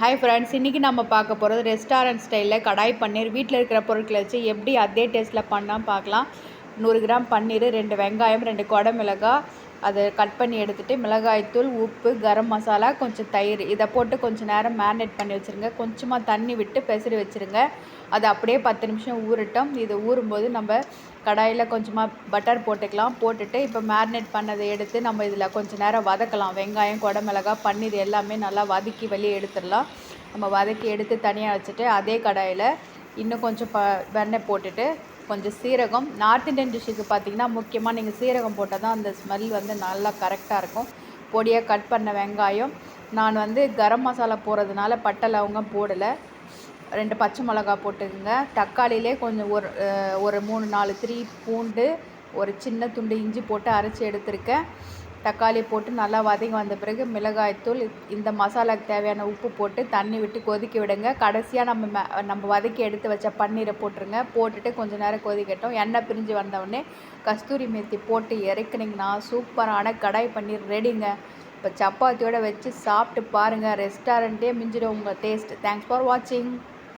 Hi friends இன்றைக்கி நம்ம பார்க்க போகிறது ரெஸ்டாரண்ட் ஸ்டைலில் கடாய் பன்னீர் வீட்டில் இருக்கிற பொருட்களை வச்சு எப்படி அதே டேஸ்ட்டில் பண்ணால் பார்க்கலாம். நூறு கிராம் பன்னீர் ரெண்டு வெங்காயம் ரெண்டு குடமிளகா அதை கட் பண்ணி எடுத்துகிட்டு மிளகாய்த்தூள் உப்பு கரம் மசாலா கொஞ்சம் தயிர் இதை போட்டு கொஞ்சம் நேரம் மேரினேட் பண்ணி வச்சுருங்க. கொஞ்சமாக தண்ணி விட்டு பெசரி வச்சுருங்க. அது அப்படியே பத்து நிமிஷம் ஊறட்டும். இது ஊறும்போது நம்ம கடாயில் கொஞ்சமாக பட்டர் போட்டுக்கலாம். போட்டுட்டு இப்போ மேரினேட் பண்ணதை எடுத்து நம்ம இதில் கொஞ்சம் நேரம் வதக்கலாம். வெங்காயம் குடமிளகாய் பன்னீர் எல்லாமே நல்லா வதக்கி வெளியே எடுத்துடலாம். நம்ம வதக்கி எடுத்து தனியாக வச்சுட்டு அதே கடாயில் இன்னும் கொஞ்சம் ப வெண்ணெய் போட்டுட்டு கொஞ்சம் சீரகம். நார்த் இந்தியன் டிஷ்ஷுக்கு பார்த்தீங்கன்னா முக்கியமாக நீங்கள் சீரகம் போட்டால் தான் அந்த ஸ்மெல் வந்து நல்லா கரெக்டாக இருக்கும். பொடியாக கட் பண்ண வெங்காயம். நான் வந்து கரம் மசாலா போடுறதுனால பட்டை லவங்கம் போடலை. ரெண்டு பச்சை மிளகா போட்டுக்கோங்க. தக்காளியிலே கொஞ்சம் ஒரு ஒரு மூணு நாலு த்ரீ பூண்டு ஒரு சின்ன துண்டு இஞ்சி போட்டு அரைச்சி எடுத்திருக்கேன். தக்காளி போட்டு நல்லா வதங்கி வந்த பிறகு மிளகாய்த்தூள் இந்த மசாலாவுக்கு தேவையான உப்பு போட்டு தண்ணி விட்டு கொதிக்க விடுங்க. கடைசியாக நம்ம நம்ம வதக்கி எடுத்து வச்ச பன்னீரை போட்டுருங்க. போட்டுட்டு கொஞ்சம் நேரம் கொதிக்கட்டும். எண்ணெய் பிரிஞ்சு வந்தவுடனே கஸ்தூரி மேத்தி போட்டு இறக்குனிங்கன்னா சூப்பரான கடாய் பன்னீர் ரெடிங்க. இப்போ சப்பாத்தியோடு வச்சு சாப்பிட்டு பாருங்கள் ரெஸ்டாரண்ட்டே மிஞ்சிடும் உங்கள் டேஸ்ட் தேங்க்ஸ் ஃபார் வாட்சிங்